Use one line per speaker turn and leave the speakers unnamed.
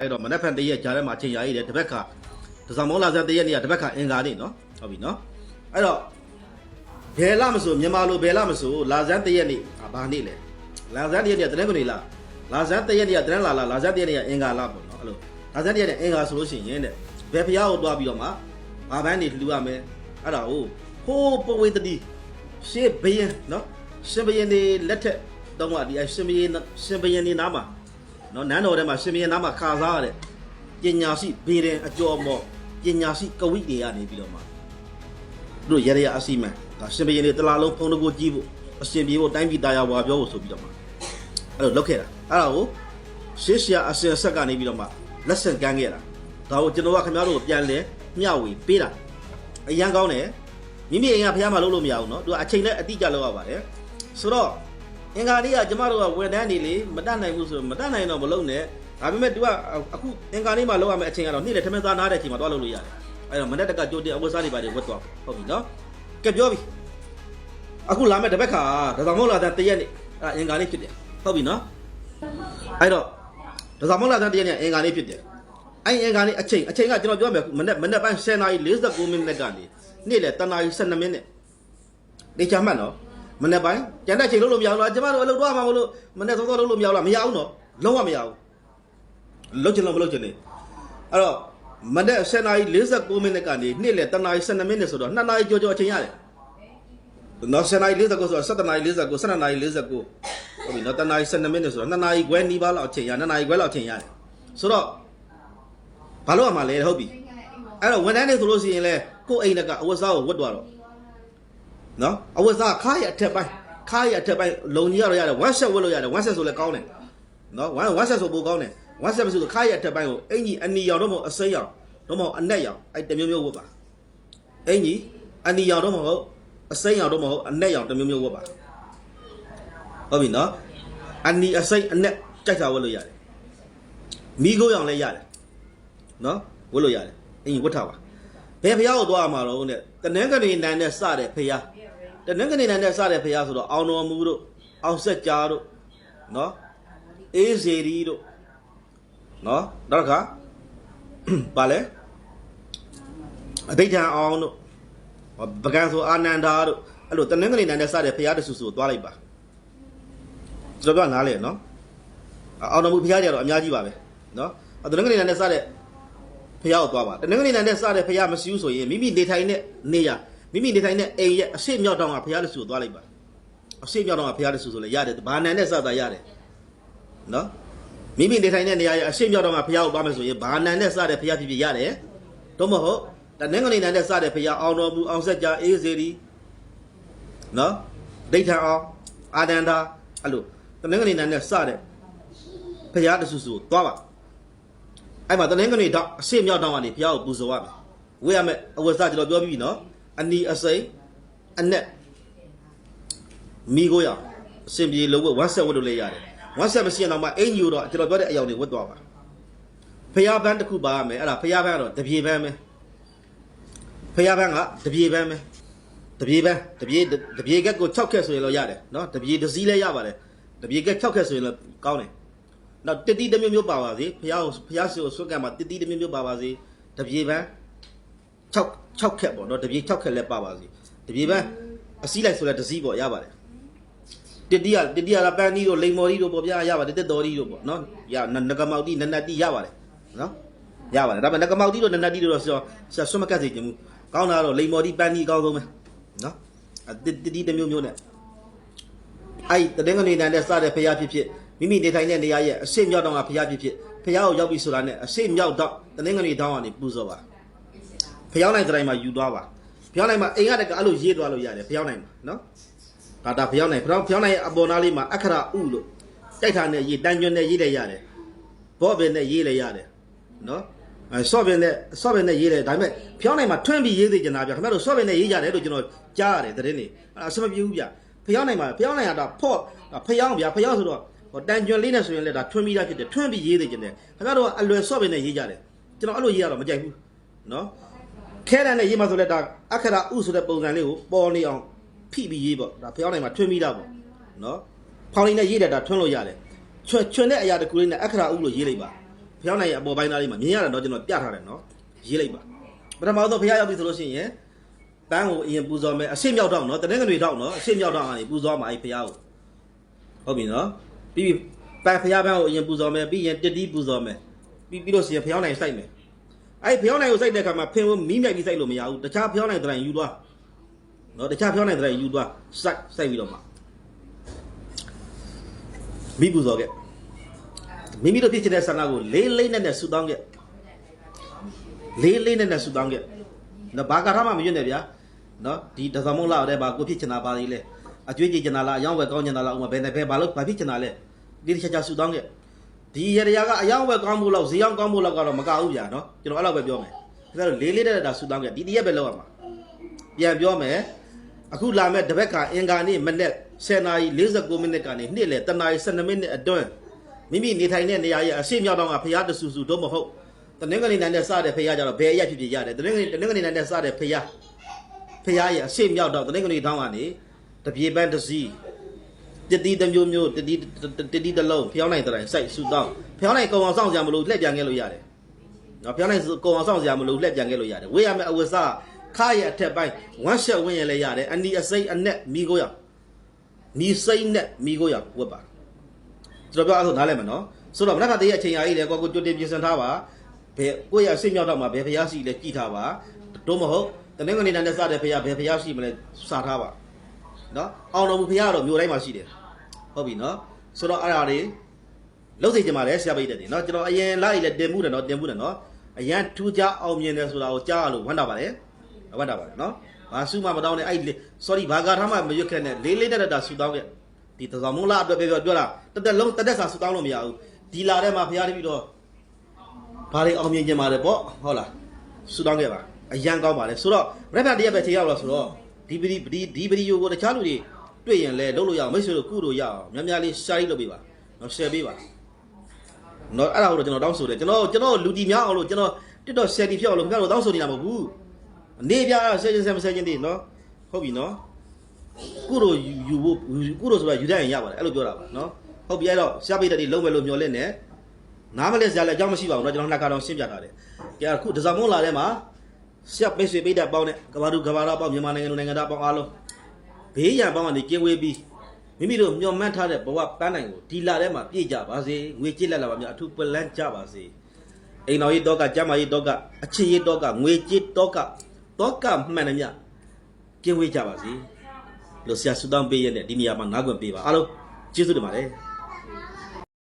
အဲ့တော့မနက်ဖြန်တရက်ကြားထဲမှာအချိန်ရရည်တယ်တစ်ဘက်ကဒဇမောလာဇန်တရက်နေ့ကတစ်ဘက်ကအင်္ဂါနေ့နော်ဟုတ်ပြီနော်အဲ့တော့ဘယ်လမဆိုမြန်မာလိုဘယ်လမဆိုလာဇန်တရက်နေ့အာဘာနေ့လဲလာဇန်တရက်နေ့ကတနင်္ဂနွေလားလာဇန်တရက်နေ့ကတနင်္လာလားလာဇန်တရက်နေ့ကအင်္ဂါလားပေါ့နော်အဲ့လိုလာဇန်တရက်နေ့အင်္ဂါဆိုလို့ရှိရင်တဲ့ဘယ်ဖျားကိုတွားပြီးတော့မှဘာဘန်းနေလှူရမယ်အဲ့ဒါကိုဟိုးပဝေတတိရှေးဘယင်နော်ရှင်ဘယင်နေလက်ထက် တော့မှဒီအရှင်ဘယင်ရှင်ဘယင်နေနားမှာ နော်နန်းတော်ထဲမှာရှင်မင်းသားမှာခါစားရတဲ့ပညာရှိဘေးရင်အကျော်မော်ပညာရှိကဝိတွေကနေပြီးတော့မှသူတို့ရရရအစီမံဒါရှင်မင်းတွေတလားလုံးဖုံးတကိုကြီးဖို့အရှင်ပြေဖို့တိုင်းပြည်သားရဝါပြောဖို့ဆိုပြီးတော့မှအဲ့လိုလုပ်ခဲ့တာအဲ့ဒါကိုရှေးရှရာအစင်ဆက်ကနေပြီးတော့မှလက်ဆင့်ကမ်းခဲ့တာဒါကိုကျွန်တော်ကခင်ဗျားတို့ကိုပြန်လဲမျှဝေပေးတာအရန်ကောင်းတယ်မိမိအိမ်ကဖះမှာလုပ်လို့မရဘူးเนาะသူကအချိန်နဲ့အတိအကျလုပ်ရပါတယ်ဆိုတော့ အင်္ဂါနေ့ကကျမတို့ကဝန်ထမ်းနေလေမတတ်နိုင်ဘူးဆိုတော့မတတ်နိုင်တော့မလုပ်နဲ့ဒါပေမဲ့ तू ကအခုအင်္ဂါနေ့မှာလောက်ရမယ့်အချိန်ကတော့နေ့လေထမင်းသားနားတဲ့အချိန်မှာတွားလုပ်လို့ရတယ်အဲ့တော့မနေ့တက်ကကြိုတင်အဝတ်စားတွေပါတယ်ဝတ်သွားဟုတ်ပြီနော်ကဲပြောပြီအခုလာမယ့်တစ်ပတ်ခါဒါဆောင်မဟုတ်လားတဲ့တရက်နေ့အဲ့အင်္ဂါနေ့ဖြစ်တယ်ဟုတ်ပြီနော်အဲ့တော့ဒါဆောင်မဟုတ်လားတဲ့တရက်နေ့အင်္ဂါနေ့ဖြစ်တယ်အဲ့အင်္ဂါနေ့အချိန်အချိန်ကကျွန်တော်ပြောမယ်မနေ့မနေ့ပိုင်း10နာရီ49မိနစ်ကနေနေ့လေ10နာရီ12မိနစ်နေချမှတ်နော် မနေ့ပိုင်းကျန်တဲ့ချိန်လုံးလို့မရဘူးလားကျမတို့အလုပ်တော့မှာမလို့မနေ့သောသောလုံးလို့မရဘူးလားမရဘူးနော်လုံးဝမရဘူးလုံးချင်လို့မလုံးချင်နေအဲ့တော့မနေ့7နာရီ49မိနစ်ကနေနေ့လယ်10နာရီ12မိနစ်ဆိုတော့2နာရီကြော်ကြော်အချိန်ရတယ်နော်7နာရီ49ဆိုတော့7နာရီ49 7နာရီ49ဟုတ်ပြီနော်10နာရီ12မိနစ်ဆိုတော့2နာရီခွဲနီးပါးလောက်အချိန်ရ2နာရီခွဲလောက်အချိန်ရတယ်ဆိုတော့ဘာလို့ရမှာလဲဟုတ်ပြီအဲ့တော့ဝန်ထမ်းတွေဆိုလို့ရှိရင်လဲကိုယ့်အိမ်ကအဝတ်စားကိုဝတ်သွားတော့ နော်အဝတ်စားခါးရအထက်ပိုင်းခါးရအထက်ပိုင်းလုံကြီးရတော့ရတယ် one set ဝတ်လို့ရတယ် one set ဆိုလည်းကောင်းတယ်နော် one one set ဆိုပိုကောင်းတယ် one set ဆိုခါးရအထက်ပိုင်းကိုအင်ကြီးအနီရောင်တော့မဟုတ်အစိမ်းရောင်တော့မဟုတ်အနက်ရောင်အဲ့တမျိုးမျိုးဝတ်ပါအင်ကြီးအနီရောင်တော့မဟုတ်အစိမ်းရောင်တော့မဟုတ်အနက်ရောင်တမျိုးမျိုးဝတ်ပါဟုတ်ပြီနော်အနီအစိမ်းအနက်ကြိုက်တာဝတ်လို့ရတယ်မိခိုးရောင်လည်းရတယ်နော်ဝတ်လို့ရတယ်အင်ကြီးဝတ်ထားပါဘယ်ဖျားကိုသွားရမှာတော့တဲ့တနန်းကနေနန်းနဲ့စတဲ့ဖျား တနင်္ဂနွေနေ့နဲ့စတဲ့ဖရားဆိုတော့အောင်တော်မူတို့အောင်ဆက်ကြားတို့နော်အေးစေရီတို့နော်နောက်တစ်ခါပါလဲအဘိဓမ္မာအောင်တို့ပကံဆိုအာနန္ဒာတို့အဲ့လိုတနင်္ဂနွေနေ့နဲ့စတဲ့ဖရားတဆူဆူသွားလိုက်ပါကျွန်တော်ကနားလေနော်အောင်တော်မူဖရားကြတော့အများကြီးပါပဲနော်တနင်္ဂနွေနေ့နဲ့စတဲ့ဖရားကိုသွားပါတနင်္ဂနွေနေ့နဲ့စတဲ့ဖရားမရှိဘူးဆိုရင်မိမိနေထိုင်တဲ့နေရ မိမိနေထိုင်တဲ့အိမ်ရဲ့အရှိမြောက်တောင်ကဘုရားလက်ဆူကိုသွားလိုက်ပါအရှိမြောက်တောင်ကဘုရားလက်ဆူဆိုလဲရတယ်ဘာနန်နဲ့စတာရတယ်နော်မိမိနေထိုင်တဲ့နေရာရဲ့အရှိမြောက်တောင်ကဘုရားကိုသွားမယ်ဆိုရင်ဘာနန်နဲ့စတဲ့ဘုရားဖြစ်ဖြစ်ရတယ်တော့မဟုတ်တနင်္ဂနွေနန်နဲ့စတဲ့ဘုရားအောင်တော်မူအောင်ဆက်ကြအေးစေရီနော်ဒိဋ္ဌံအောင်အာဒန္တာအဲ့လိုတနင်္ဂနွေနန်နဲ့စတဲ့ဘုရားတဆူဆူကိုသွားပါအဲ့မှာတနင်္ဂနွေတော့အရှိမြောက်တောင်ကနေဘုရားကိုပူဇော်ရမယ်ဝေးရမယ်အဝတ်စားကျွန်တော်ပြောပြီးပြီနော် အနီအစိမ့်အနက်မိကိုရအစင်ပြေလို့ဝတ်ဆက်ဝတ်လို့လည်းရတယ်ဝတ်ဆက်မရှိရင်တော့မှအင်ကြီးတော့ကျွန်တော်ပြောတဲ့အယောင်တွေဝတ်သွားပါဖျားပန်းတစ်ခုပါရမယ်အဲ့ဒါဖျားပန်းကတော့တပြေပန်းပဲဖျားပန်းကတပြေပန်းပဲတပြေပန်းတပြေတပြေကက်ကို6ခက်ဆိုရင်တော့ရတယ်နော်တပြေတစ်စည်းလည်းရပါတယ်တပြေကက်6ခက်ဆိုရင်လည်းကောင်းတယ်နောက်တတိတစ်မျိုးမျိုးပါပါစေဖျားကိုဖျားစီကိုဆွတ်ကံမှာတတိတစ်မျိုးမျိုးပါပါစေတပြေပန်း6 6ခက်ပေါ့နော်တပြေ6ခက်လည်းပါပါစီတပြေပန်းအစည်းလိုက်ဆိုလဲတစ်စီးပေါ့ရပါတယ်တတိယတတိယကပန်းနီးတို့လိန်မော်ဒီတို့ပေါ့ဗျာရပါတယ်တက်တော်ဒီတို့ပေါ့နော်ရနဂမောက်တိနနတိရပါတယ်နော်ရပါတယ်ဒါပေမဲ့နဂမောက်တိတို့နနတိတို့တော့ဆိုဆက်ဆွမကတ်စီခြင်းမူကောင်းတာတော့လိန်မော်ဒီပန်းနီးအကောင်းဆုံးပဲနော်အတတတိတစ်မျိုးမျိုးနဲ့အဲ့တတဲ့ကနေနန်းတဲ့စတဲ့ဖရားဖြစ်ဖြစ်မိမိနေထိုင်တဲ့နေရာရဲ့အရှိမြောက်တောင်ကဖရားဖြစ်ဖြစ်ဖရားကိုရောက်ပြီဆိုတာနဲ့အရှိမြောက်တော့တတဲ့ကနေတောင်းကနေပူဇော်ပါ ဖျောင်းနိုင်တိုင်းမှာယူသွားပါဖျောင်းနိုင်မှာအိမ်ကတည်းကအဲ့လိုရေးသွားလို့ရတယ်ဖျောင်းနိုင်မှာနော်ဒါဒါဖျောင်းနိုင်ဖျောင်းဖျောင်းနိုင်ရဲ့အပေါ်နားလေးမှာအခရာဥလို့တိုက်ထားနဲ့ရေးတန်ကျွန်းနဲ့ရေးလည်းရတယ်ဘော့ဘင်နဲ့ရေးလည်းရတယ်နော်အဲဆော့ဘင်နဲ့ဆော့ဘင်နဲ့ရေးတယ်ဒါပေမဲ့ဖျောင်းနိုင်မှာထွန်းပြီးရေးသေးကြတာဗျခင်ဗျားတို့ဆော့ဘင်နဲ့ရေးရတယ်လို့ကျွန်တော်ကြားရတယ်သတင်းနေအဲ့အဆင်မပြေဘူးဗျဖျောင်းနိုင်မှာဖျောင်းနိုင်ရတာဖော့ဖျောင်းဗျဖျောင်းဆိုတော့ဟိုတန်ကျွန်းလေးနဲ့ဆိုရင်လည်းဒါထွန်းပြီးသားဖြစ်တယ်ထွန်းပြီးရေးသေးကြတယ်ခင်ဗျားတို့ကအလွယ်ဆော့ဘင်နဲ့ရေးကြတယ်ကျွန်တော်အဲ့လိုရေးရတော့မကြိုက်ဘူးနော် ခဲတန်းနဲ့ရေးမှဆိုလဲဒါအခရာဥဆိုတဲ့ပုံစံလေးကိုပေါ်နေအောင်ဖိပြီးရေးပေါ့ဒါဖျောင်းနိုင်မှာထွင်းပြီးတာပေါ့နော်ဖောင်းလေးနဲ့ရေးတယ်ဒါထွန်းလို့ရတယ်ချွတ်ချွတ်တဲ့အရာတစ်ခုလေးနဲ့အခရာဥလို့ရေးလိုက်ပါဖျောင်းနိုင်ရဲ့အပေါ်ပိုင်းသားလေးမှာမြင်ရတယ်နော်ကျွန်တော်ပြထားတယ်နော်ရေးလိုက်ပါပထမဆုံးဖျားရောက်ပြီဆိုလို့ရှိရင်တန်းကိုအရင်ပူဇော်မယ်အရှိမြောက်တော့နော်တနင်္ဂနွေတော့နော်အရှိမြောက်တော့ကနေပူဇော်မှာအဲ့ဖျားကိုဟုတ်ပြီနော်ပြီးပြီပန်းဖျားပန်းကိုအရင်ပူဇော်မယ်ပြီးရင်တတိပူဇော်မယ်ပြီးပြီးလို့ရှိရင်ဖျောင်းနိုင်စိုက်မယ် အဲ့ဖျောင်းနိုင်ကိုစိုက်တဲ့အခါမှာဖင်ကိုမီးမြိုက်ပြီးစိုက်လို့မရဘူးတခြားဖျောင်းနိုင်တိုင်းယူသွားနော်တခြားဖျောင်းနိုင်တိုင်းယူသွားစိုက်စိုက်ပြီးတော့မှမိပူဇော်ခဲ့မိမိတို့ဖြစ်ချင်တဲ့ဆန္ဒကိုလေးလေးနဲ့နဲ့ဆူတောင်းခဲ့လေးလေးနဲ့နဲ့ဆူတောင်းခဲ့နော်ဘာကာထမှမရွတ်နဲ့ဗျာနော်ဒီဒဇမုံလာတဲ့ဘာကိုဖြစ်ချင်တာပါသေးလဲအကျွေးကြည်ချင်တာလားအယောင်ဝယ်ကောင်းချင်တာလားဥမာဘယ်နဲ့ဘယ်ဘာလို့ဘာဖြစ်ချင်တာလဲဒီတစ်ချက်ချက်ဆူတောင်းခဲ့ ဒီရရကအယောင်ဝယ်ကောင်းမှုလောက်ဈေးအောင်ကောင်းမှုလောက်ကတော့မကဘူးဗျာနော်ကျွန်တော်အဲ့လောက်ပဲပြောမယ်ဒါဆိုလေးလေးနဲ့တာဆူတောင်းခဲ့ဒီတရက်ပဲလောက်ရမှာပြန်ပြောမယ်အခုလာမဲ့တပတ်ကအင်္ဂါနေ့မနေ့10နာရီ49မိနစ်ကနေနေ့လေတနာရီ12မိနစ်အတွင်းမိမိနေထိုင်တဲ့နေရာရဲ့အရှိမြောက်တော့ကဖရားတဆူဆူတော့မဟုတ်တနင်္ဂနွေနိုင်တဲ့စတဲ့ဖရားကြတော့ဘယ်အရက်ဖြစ်ဖြစ်ရတယ်တနင်္ဂနွေတနင်္ဂနွေနိုင်တဲ့စတဲ့ဖရားဖရားရဲ့အရှိမြောက်တော့တနင်္ဂနွေတောင်းကနေတပြေပန်းတစ်စီး တတိတစ်မျိုးမျိုးတတိတတိတစ်လုံးဖျောင်းနိုင်တဲ့တိုင်စိုက်ဆူတောင်းဖျောင်းနိုင်ကုံအောင်ဆောင်ကြမလို့လှည့်ပြန်ခဲ့လို့ရတယ်နော်ဖျောင်းနိုင်ကုံအောင်ဆောင်ကြမလို့လှည့်ပြန်ခဲ့လို့ရတယ်ဝေးရမယ့်အဝတ်စားခါရဲ့အထက်ပိုင်းဝမ်းရှက်ဝင်းရလဲရတယ်အနီအစိမ့်အနက်မိကိုရမိစိမ့်နဲ့မိကိုရဝတ်ပါကျွန်တော်ပြောအဲ့ဆိုနားလည်မယ်နော်ဆိုတော့မနက်ဖြန်တည်းရဲ့အချိန်ရာကြီးလေကိုကိုကြိုတင်ပြင်ဆင်ထားပါဘယ်ကိုရစိတ်မြောက်တော့မှာဘယ်ဖျားရှိလဲကြည်ထားပါတို့မဟုတ်တနင်္ဂနွေနေ့နဲ့စတဲ့ဖျားဘယ်ဖျားရှိမလဲစာထားပါ နော်အောင်တော်မူဖျားတော့မြို့တိုင်းမှာရှိတယ်ဟုတ်ပြီနော်ဆိုတော့အဲ့ဒါတွေလုံးစိတ်ကြမှာလဲဆရာပိတ်တယ်နော်ကျွန်တော်အရင်လာရီလဲတင်မှုတယ်နော်တင်မှုတယ်နော်အရန်ထူးခြားအောင်မြင်တယ်ဆိုတာကိုကြားရလို့ဝမ်းတာပါတယ်ဝမ်းတာပါတယ်နော်ဘာစုမှမတောင်းနဲ့အဲ့ sorry ဘာကာထားမှမရွတ်ခဲ့နဲ့လေးလေးတက်တက်တာဆူတောင်းခဲ့ဒီတစောင်းမုံလာအတွက်ပြောပြောတာတက်တက်လုံးတက်တက်စာဆူတောင်းလို့မရဘူးဒီလာထဲမှာဖရားတပြီးတော့ဘာတွေအောင်မြင်ကြမှာလဲပေါ့ဟုတ်လားဆူတောင်းခဲ့ပါအရန်ကောင်းပါလေဆိုတော့ရက်ဖတ်တရက်ပဲချိန်ရောက်လာဆိုတော့ ဒီပဒီဒီဒီဗီဒီယိုကိုတခြားလူတွေတွေ့ရင်လဲလုပ်လို့ရအောင်မိတ်ဆွေတို့ကုလို့ရအောင်များများလေး share လုပ်ပေးပါနော် share ပေးပါနော်အဲ့ဒါကိုတော့ကျွန်တော်တောင်းဆိုတယ်ကျွန်တော်ကျွန်တော်လူတီများအောင်လို့ကျွန်တော်တစ်တော့ share တီဖြစ်အောင်လို့ခင်ဗျားတို့တောင်းဆိုနေတာမဟုတ်ဘူးအနေပြ share ချင်း share မ share ချင်းတည်းနော်ဟုတ်ပြီနော် ကုတို့ယူယူဖို့ကုတို့ဆိုတာယူတတ်ရင်ရပါတယ်အဲ့လိုပြောတာပါနော်ဟုတ်ပြီအဲ့တော့ရှားပိတ်တဲ့ဒီလုံးမယ်လို့မျှော်လင့်နေနားမလဲစရာလည်းအကြောင်းမရှိပါဘူးเนาะကျွန်တော်နှစ်ခါတော့ရှင်းပြထားတယ်ကြည့်အခုဒဇမုံလာထဲမှာ ရှားပိတ်ဆွေပိတ်တဲ့ပေါင်းနဲ့ကဘာလူကဘာရာပေါင်းမြန်မာနိုင်ငံလူနိုင်ငံသားပေါင်းအားလုံးဘေးရန်ပေါင်းကနေကျင်းဝေးပြီးမိမိတို့မျှော်မှန်းထားတဲ့ဘဝပန်းနိုင်ကိုဒီလာထဲမှာပြည့်ကြပါစေငွေကြည့်လက်လာပါများအထူးပလန်းကြပါစေအိမ်တော်ကြီးတော့ကကျမ်းမာကြီးတော့ကအချစ်ကြီးတော့ကငွေကြည့်တော့ကတော့ကမှန်တယ်မြကျင်းဝေးကြပါစေလို့ဆရာဆူတောင်းပေးရတဲ့ဒီနေရာမှာငါးခွင့်ပေးပါအားလုံးကျေးဇူးတင်ပါတယ်